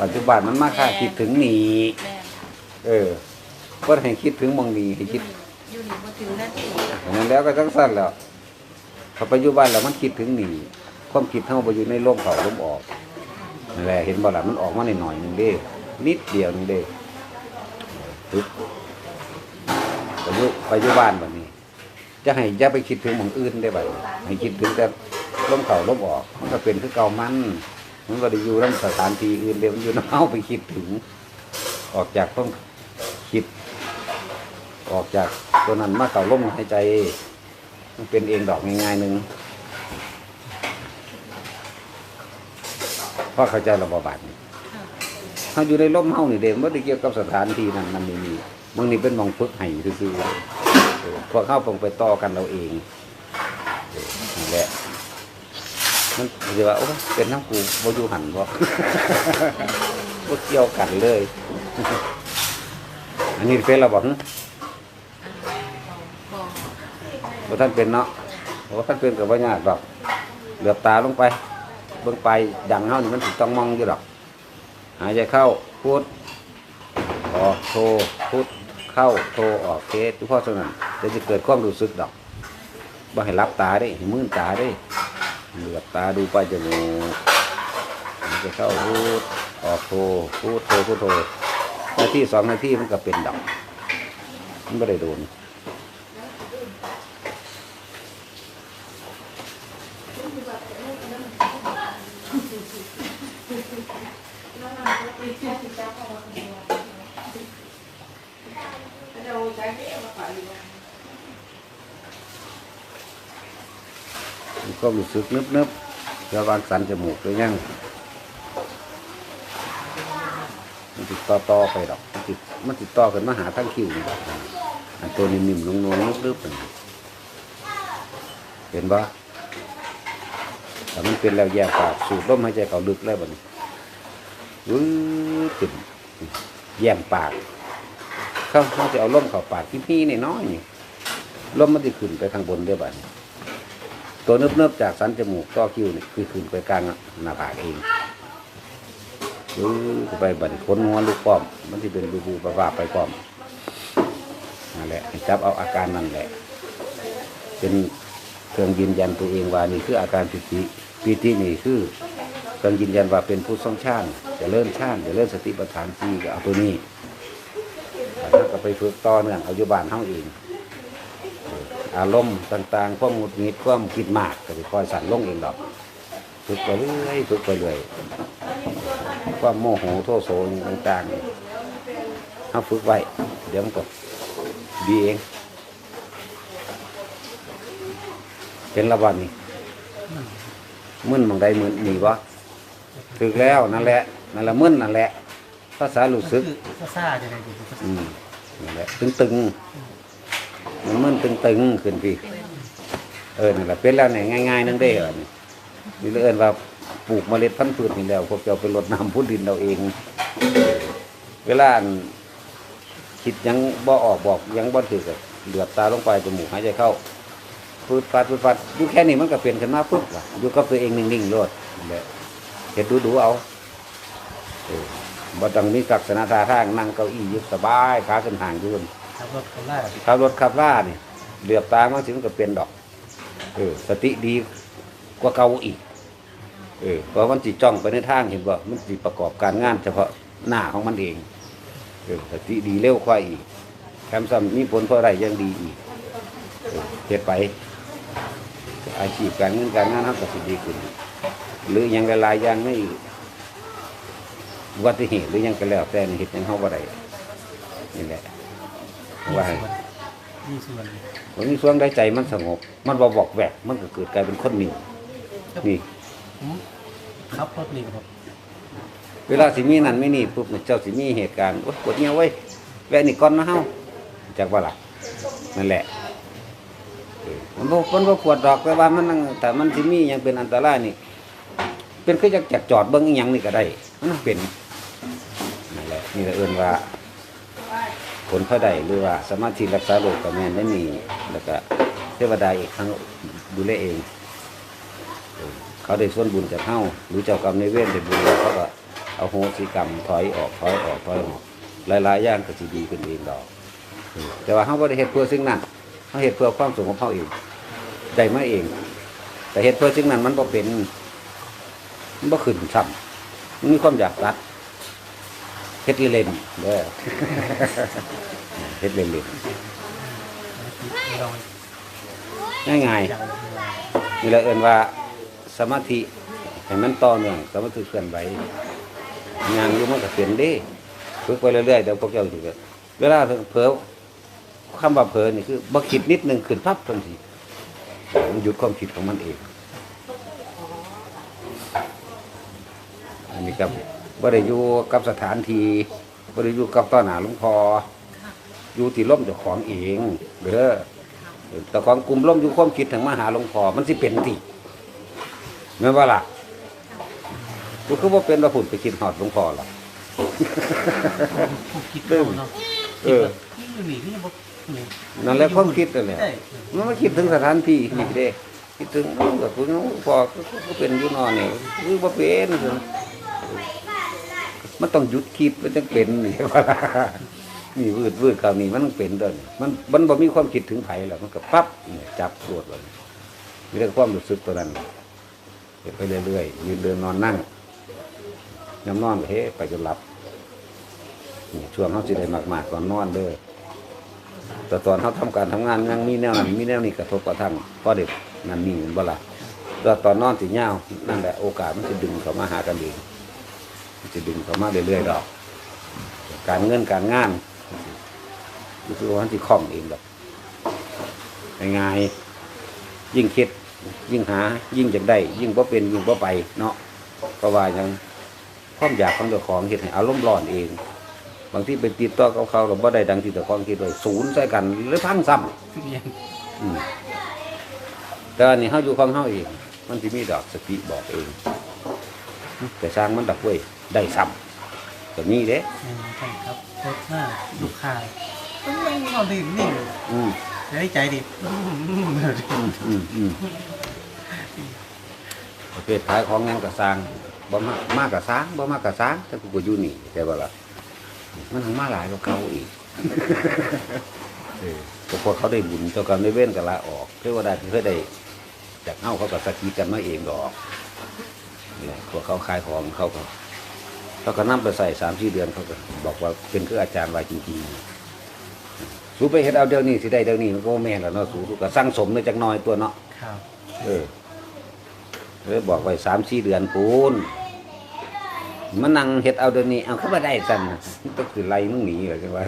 ปัจจุบันมันมาค่าคิดถึงหนีแม่เออเพิ่นให้คิดถึงหมองนีให้คิดอยู่นี่บ่ถึงนาทีนั้นแล้วก็จังสั้นแล้วพอปัจจุบันแล้วมันคิดถึงหนีความคิดเท่าไปอยู่ในร่มเขาร่มออกนั่นแหละเห็นบ่ล่ะมันออกมาหน่อยๆหนึงเด้นิดเดียวหนึงเด้ปึ๊บปัจจุปัจจุบันแบบนี้ จะให้อย่าไปคิดถึงหมองอื่นได้บ่ให้คิดถึงแต่ร่มเขาร่มออก มันก็เป็นคือเก่ามัน มันก็ได้อยู่ร่สถานที่อื่นเดี๋ยวมันอยู่น้ำเอาไปคิดถึง ออกจากต้องคิด ออกจากตัวนั้นมาเก่าล่มหายใจ มันเป็นเองดอกง่ายๆหนึ่งเพราะเข้าใจระบบบาดนี่เขาอยู่ในร่มเฮานี่เด็กไม่ได้เกี่ยวกับสถานที่นั้นมันไม่มีบางนี่เป็นมองฝึกให้ซื่อๆเอเข้าคงไปต่อกันเราเองนั่แหละ มันจะว่าโอ้เป็นน้ำกูบ่อยู่หันบ่บ่เกี่ยวกันเลย อันนี้เป็นระบบบ่ว่าท่านเป็นเนาะว่าท่านเป็นกับว่ายากดอกเหลือบตาลงไป เบื้องไปดังเฮานี่มันสิต้องมองอยู่ดอก หายใจเข้าพูดออกโทพูดเข้าโทออกเทสทุกข้อสนั้นจะจะเกิดความรู้สึกดอกบ่ให้รับตาได้ให้มื่นตาได้ เหลือบตาดูไปจมูกหายใจเข้าพูดออกโทพูดโทพูดโทนาทีสองนาทีมันก็เป็นดอกมันไม่ได้โดน ก็รู้สึกนึบนึบๆระวางสันจมูกหรือยังมันติดต่อต่อๆไปดอกมันติดมันติดต่อกันมาหาทั้งคิวนี่ดอกอันตัวนิ่มๆนวลๆนึบๆนี่เห็นปะแต่มันเป็นแล้วแยกปากสูดลมหายใจเขาลึกแล้วบัดนี้วื้อขึ้นแย่งปาก เขาเขาจะเอาลมเข้าปากที่พี่นี่น้อยนี่ลมมันจะขึ้นไปข้างบนเด้อบัดนี้ ตัวเนิบๆจากสันจมูกต่อคิ้วนี่คือขึ้นไปกลางหน้าผากเองหรือไปบัดขนหัวลูกป้อม มันที่เป็นบูบูปลาปลาไปป้อมนั่นแหละจับเอาอาการนั่นแหละ เป็นเครื่องยืนยันตัวเองว่านี่คืออาการปิติปิตินี่คือเครื่องยืนยันว่าเป็นผู้ทรงชาติจะเริ่มชาติจะเริ่มสติปัฏฐานสีก็เอาตัวนี้ถ้าก็ไปฝึกต่อเนื่องเอาอยู่บ้านเฮาเอง อารมณ์ต่างๆความหงุดหงิดความคิดมากก็จะคอยสั่นลงเองดอกฝึกไปเรื่อยฝึกไปเรื่อยความโมโหโทโสอย่างต่างๆถ้าฝึกไว้เดี๋ยวมันก็ดีเองเป็นระบาดนี่มึนบางใดมึนหนีวะถึกแล้วนั่นแหละนั่นแหละมึนนั่นแหละภาษารู้สึกก็ซ่าจะได้ดีอืมนั่นแหละตึงๆ มันมันตึงๆขึ้นพี่ เออนั่นแหละเป็นแล้วเนี่ยง่ายๆนั่งได้เหรอนี่นี่เอินว่าปลูกเมล็ดพันธุ์พืชนี่แล้วพวกเจ้าไปรดน้ำพุดินเราเอง เวลาอันคิดหยังบ่ออกบอกหยังบ่ถือกับเหลือบตาลงไปจมูกหายใจเข้าพืดฟัดพืดฟัดอยู่แค่นี้มันก็เปลี่ยนขึ้นมาปุ๊บว่ะอยู่กับตัวเองนิ่งๆโลดนั่นแหละเห็นดูๆเอาเออบ่ต้องมีลักษณะท่าทางนั่งเก้าอี้อยึดสบายขาขึ้นห่างอยืน ขับรถคนล่าขับรถขับล่านี่เหลือบตามาสิมันก็เป็นดอก เออ สติดีกว่าเก่าอีก เออเพราะมันจิจ้องไปในทางเห็นบ่มันจิประกอบการงานเฉพาะหน้าของมันเอง เออสติดีเร็วกว่าอีกแถมซ้ำมีผลเพราะอะไรยังดีอีกเออเฮ็ดไปอาชีพการเงินการงานเขาก็สิดีขึ้นหรือยังหลายอย่างไม่อุบัติเหตุหรือยังก็แล้วแต่เฮ็ดหยังเฮาบ่ได้นี่แหละ ว่าให้มีส่วนวันนี้ช่วงได้ใจมันสงบ มันบบอกแวกมันก็เกิดกลายเป็นคนนิ่งนี่ผมขับรถนี่ครับ เวลาสิมีนั่นไม่นี่ปุ๊บเนี่ยเจ้าสิมีเหตุการณ์โอ๊ยปวดเงี้ยวเว้ยแวะนี่ก่อนนะเฮาจากว่าล่ะนั่นแหละเออมันบ่มันบ่ปวดดอกแต่ว่ามันนั่งแต่มันสิมีหยังเป็นอันตรายนี่ เป็นคือจักจักจอดเบิ่งอีหยังนี่ก็ได้มันเป็นนั่นแหละนี่ละเอิ้นว่า ผลพระใดหรือว่าสามาธิรักษาโรคกับแม่นได้มีแล้วก็เทวดาอีกครั้งดูแลเอง เขาได้ส่วนบุญจากเฮาหรือเจ้ากรรมในเวรได้บุญแล้วเขาก็เอาเอาโหสิกรรมถอยออกถอยออกถอยออกหลายๆอย่างก็สิดีขึ้นเองดอกเอแต่ว่าเฮาบ่ได้เฮ็ดเพื่อสิ่งนั้นเฮาเฮ็ดเพื่อความสุขของเฮาเองได้มาเอง แต่เฮ็ดเพื่อสิ่งนั้นมันบ่เป็นมันบ่ขึ้นซ้ำมันมีความอยากรัด เฮ็ดเล่นๆเด้อเฮ็ดเล่นลองๆง่ายอย่างๆนี่แหละเอิ้นว่าสมาธิให้มันต่อเนื่องสมาธิเคลื่อนไหวงานอยู่มันก็เป็นเด้ฝึกไปเรื่อยๆเดี๋ยวพวกเจ้าสิเกิดเวลาเผลอคำว่าเผลอนี่คือบ่คิดนิดหนึงขึ้นปั๊บทันทีมันหยุดความคิดของมันเองอันนี้กับ บ่ได้อยู่กับสถานที่บ่ได้อยู่กับต้อนหน้าหลวงพ่ออยู่ที่ร่มเจ้าของเองเด้อแต่ของกลุ่มร่มอยู่ความคิดถึงมาหาหลวงพ่อมันสิเป็นติแม่นว่าล่ะกูคือว่าเป็นว่าหุ่นไปคิดหอดหลวงพ่อหรอกคิดเอาเนาะเออคิดอยู่นี่นี่บ่นี่นั่นแหละความคิดนั่นแหละใช่มันมาคิดถึงสถานที่นี่เด้คิดถึงเออคุณหลวงพ่อก็ก็เป็นอยู่นอนนี่คือว่าเป็น มันต้องหยุดคิดมันต้องเป็นนี่ว่านี่วืดวืดคราวนี้มันต้องเป็นเด้อนี่มันมันบ่มีความคิดถึงไผแล้วมันก็ปั๊บจับตรวจเลยมีแต่ความรู้สึกตัวนั้นเก็บไปเรื่อยๆยืนเดินนอนนั่งยามนอนเฮ้ไปจนหลับนี่ช่วงเขาสิได้มากๆก่อนนอนเด้อแต่ตอนเขาทำการทำงานยังมีแนวนั้นมีแนวนี้กระทบกระทั่งเพราะเด็กนั่นนี่เห็นบ่ละแล้วตอนนอนสิเงาวนั่นแหละโอกาสมันจะดึงเขามาหากันเอง จะดึงเขามาเรื่อยๆดอก การเงินการงานรู้สึกว่ามันจะคล่องเองดอกง่ายๆยิ่งคิด ยิ่งหา ยิ่งจะได้ ยิ่งบ่เป็นยิ่งบ่ไปเนาะเพราะว่ายังความอยากของเจ้าของเห็ดให้อารมณ์ร้อนเอง บางที่ไปติดต่อกับเขาเราบ่ได้ดังที่เจ้าของคิดไว้ศูนย์ใส่กันหรือพังซ้ำเรียนอืมแต่อันนี้เฮาอยู่ของเฮาเอง มันสิมีดอกสติบอกเอง แต่สร้างมันดักเว้ย ได้ซ้ำก็มีเด้แม่นใช่ครับรถหน้าลูกค้าต้องไม่นอนดีนี่อืมได้ใจดิอืมอืมอืมประเภทขายของหยังก็สร้างบ่มากมากก็สร้างบ่มากก็สร้างแต่กูก็อยู่นี่แต่ว่าล่ะมันทั้งมาหลายกว่าเก่าอีกเออแต่พอเขาได้บุญเจ้ากรรมได้เว้นกันละออกเพื่อว่าได้เพื่อได้จากเอ้าเขาก็สกีกันมาเองดอกนี่แหละพวกเขาขายของเขาก็ เขาก็นั่ไปใส่สามสี่เดือนเขาก็บอกว่าเป็นคืออาจารย์ไว้จริงๆสูไปเฮ็ดเอาเดี๋ยวนี้สิได้เดี๋ยวนี้มันก็บ่แม่นแล้วเนาะสูก็สร้างสมในจักหน้อยตัวเนาะครับ เออเลยบอกไว้สามสี่เดือนปูนมันนั่งเฮ็ดเอาเดี๋ยวนี้เอาเข้ามาได้สั่นน่ะมันต้องคือไล่มึงหนีเหรอจังว่า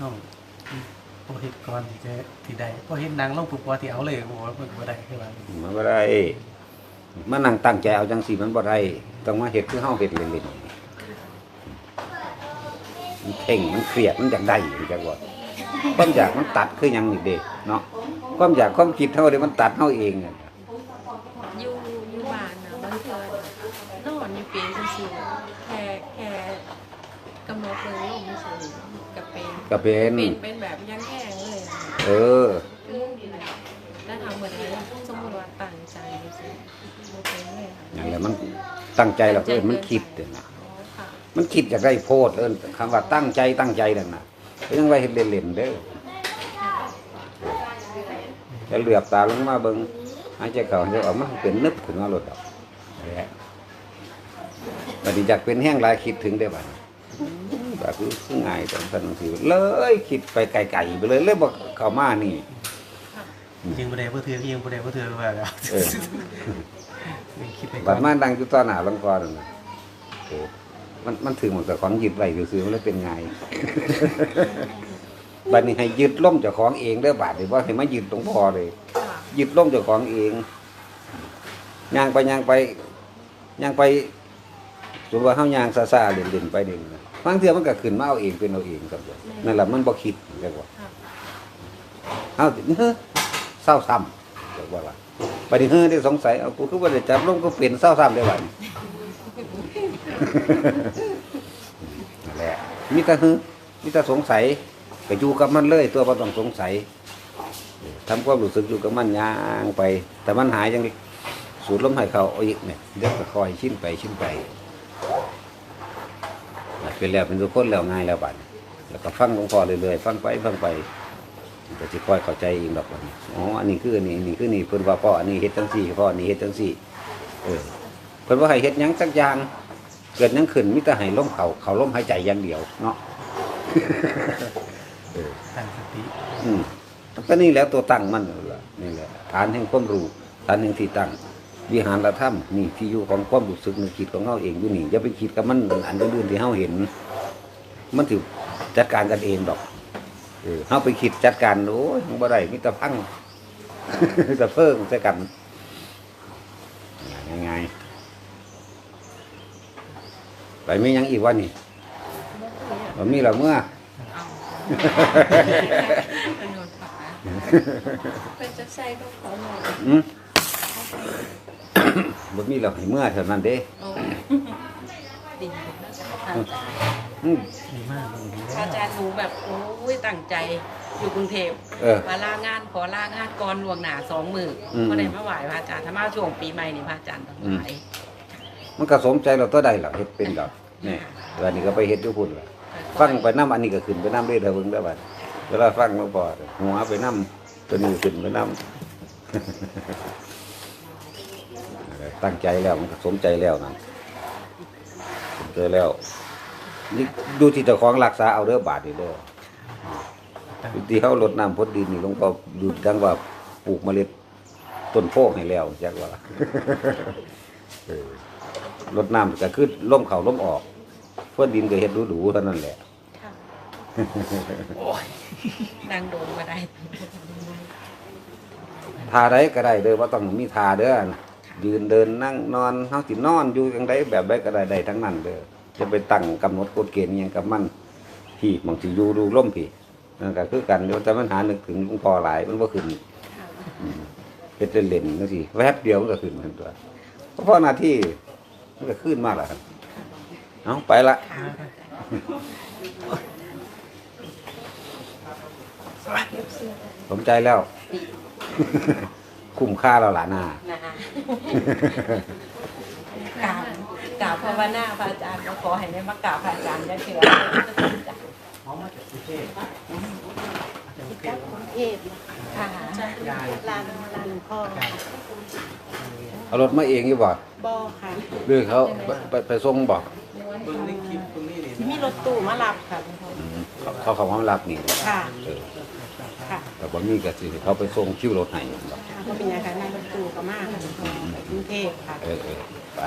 ห้องพอเห็นก่อนที่จะที่ได้พอเห็นนางลงปุ๊บว่าที่เอาเลยโอ้โหมันบ่ได้คือว่ามันบ่ได้ มันนั่งตั้งใจเอาจังสีมันบ่ได้ต้องมาเฮ็ดคือเฮาเฮ็ดเล่นๆมันเข่งมันเครียดมันอยากได้อยู่จังว่าความอยากมันตัดคือหยังนี่เด้เนาะความอยากความคิดเฮาเด้มันตัดเฮาเองอะอยู่อยู่บ้านนะบางเทื่อนอนอยู่เป็นซื่อๆแค่แค่กำหนดเบิ่งลมซื่อๆกับเป็นก็เป็นเป็นเป็นแบบยังแห้งเลยอะเออ แล้วทำเหมือนอะไรสมมติว่าตั้งใจซื่อบ่เป็นเลยค่ะ อย่างไรมัน ตั้งใจแล้วเอิ้นมันคิดเด้อนะอ๋อค่ะมันคิดอยากได้โพดเอิ้นคำว่าตั้งใจตั้งใจนั่นน่ะก็ยังไว้เฮ็ดเล่นๆเด้อจะเหลือบตาลงมาเบิ่งหายใจเข้าหายใจออกมันเป็นนึบขึ้นมาโลดดอกนั่นแหละบัดนี้อยากเป็นแห้งหลายคิดถึงได้บัดนี้แบบคือคือง่ายจังซั่นจังซี่เลยคิดไปไกลๆไปเลยเลยบ่เข้ามานี่ยิงบ่ได้บ่เทื่อยิงบ่ได้บ่เทื่อว่าแล้ว เออคิดไปก่บัอดนมาดังอยู่ต่อหน้าหลวงพ่อนั่นน่ะโอ้มันมันถึงหมดแต่ของยึดไว้ซื่อๆมันเลยเป็นไง บัดนี้ให้ยึดล่มเจ้าของเองเด้อบาดนี้ว่าให้มายึดหลวงพ่อเลย ค่ะยึดล่มเจ้าของเองย่างไปย่างไปย่างไปสมมติว่าเฮาย่างซาๆเล่นๆไปเด่นนะบางเทื่อมันก็ขึ้นมาเอาเองเป็นเอาเองครับนั่นแหละมันบ่คิดจังว่าค่ะเฮาเฮ้อเศร้าซ้ำจังว่าล่ะ บัดนี้เฮ้อได้สงสัยเอากูคือบ่ได้จับลมก็เป็นเศร้าซ้ำได้บัดนี้นั่นแหละมีแต่ฮึมีแต่สงสัยก็อยู่กับมันเลย ตัวบ่ต้องสงสัยทำความรู้สึกอยู่กับมันย่างไป แต่มันหายจังสูดลมหายเขาอีกเนี่ยเดี๋ยวก็คอยชินไปชินไปเป็นแล้วเป็นทุกคนแล้วง่ายแล้วบัดแล้วก็ฟังหลวงพ่อเรื่อยๆฟังไปฟังไป ก็จะค่อยเข้าใจเองดอกบัดนี้อ๋ออันนี้คืออันนี้อันนี้คือนี่เพิ่นว่าพ่ออันนี้เฮ็ดจังซี่พ่ออันนี้เฮ็ดจังซี่เออเพิ่นว่าให้เฮ็ดหยังสักอย่างเกิดหยังขึ้นมีแต่ให้ลมเขาเขาลมหายใจอย่างเดียวเนาะตั้งสติอืมก็นี่แหล้วตัวตั้งมันนั่นแหละนี่แหละฐานแห่งความรู้ฐานแห่งที่ตั้ง วิหารธรรมนี่ที่อยู่ของความรู้สึกนึกคิดของเราเองอยู่นี่อย่าไปคิดกับมันอันอื่นๆที่เราเห็น มันถือจัดการกันเองดอก เออเราไปคิดจัดการโอ้ยมันบ่ได้มิตรพังมิตรเพิ่งใส่กันง่ายๆไปมีหยังอีกวันนี่บ่มีแล้วเมื่อเอาเป็นโดนฝาเป็นจะใส่ก็ขอหน่อยอืมบ่มีแล้วให้เมื่อเท่านั้นเด้โอ้ดีนะจ๊ะ อาจารย์อืมดีมากเลยดีอาแล้วจารย์หนูแบบโอ้ยตั้งใจอยู่กรุงเทพเออ มาลางานขอลางานก่อนล่วงหน้าสองมืออมก็เลยมาไหวพระอาจารย์ถ้ามาช่วงปีใหม่นี่พระอาจารย์ต้องไหวมันก็สมใจเราตัวใดล่ะเฮ็ดเป็นดอกนี่ตัวนี้ก็ไปเฮ็ดอยู่พุ่นล่ะ ฟังไปน้ำอันนี้ก็ขึ้นไปน้ำเด้อเด้อเบิ่งเด้อบัดเวลาฟังหลวงพ่อหัวไปน้ำตัวนี้ขึ้นไปน้ำ ตั้งใจแล้วมันก็สมใจแล้วนั่นสมใจแล้วนี่ ดูที่เจ้าของรักษาเอาเด้อบาดนี่เด้อตั้งที่เขาลดน้ำพดดินนี่หลวงพ่อดูดังว่าปลูกเมล็ดต้นโพกให้แล้วจักว่าเออลดน้ำก็คือล่มเขาล่มออกเพื่อดินก็เฮ็ดดูๆเท่านั้นแหละค่ะดังโดนมาได้ทาใดก็ได้เด้อว่าต้องมีทาเด้อยืนเดินนั่งนอนเฮาสินอนอยู่จังไดแบบใดก็ได้ได้ทั้งนั้นเด้อ จะไปตั้งกำหนดกฎเกณฑ์อิหยังกับมันพี่บางทีอยู่ดูล่มพี่นั่นก็คือกันเดี๋ยวแต่มันหานึกถึงหลวงพ่อหลายมันบ่ขึ้นเฮ็ดเล่นๆจังซี่แวบเดียวมันก็ขึ้นทันตัวเพราะหน้าที่มันก็ขึ้นมาแล้วครับเอาไปละสมใจแล้ว คุ้มค่าแล้วล่ะนานะคะกรา กราบภาวนาพระอาจารย์ก็ขอให้ได้มากราบพระอาจารย์ได้เถื่อพร้อมมาจากกรุงเทพมาจากกรุงเทพกรุงเทพค่ะยายลานลานหลวงพ่อเอารถมาเองอยู่บ่บอค่ะหรือเขาไปไปส่งบ่เบิ่งในคลิปตรงนี้นี่มีรถตู้มารับค่ะเขาเขาเขามารับนี่ค่ะแต่บ่มีก็สิเขาไปส่งคิวรถให้บ่ค่ะก็เป็นยังไงนั่งรถตู้ก็มาค่ะหลวงพ่อกรุงเทพค่ะเออเออไป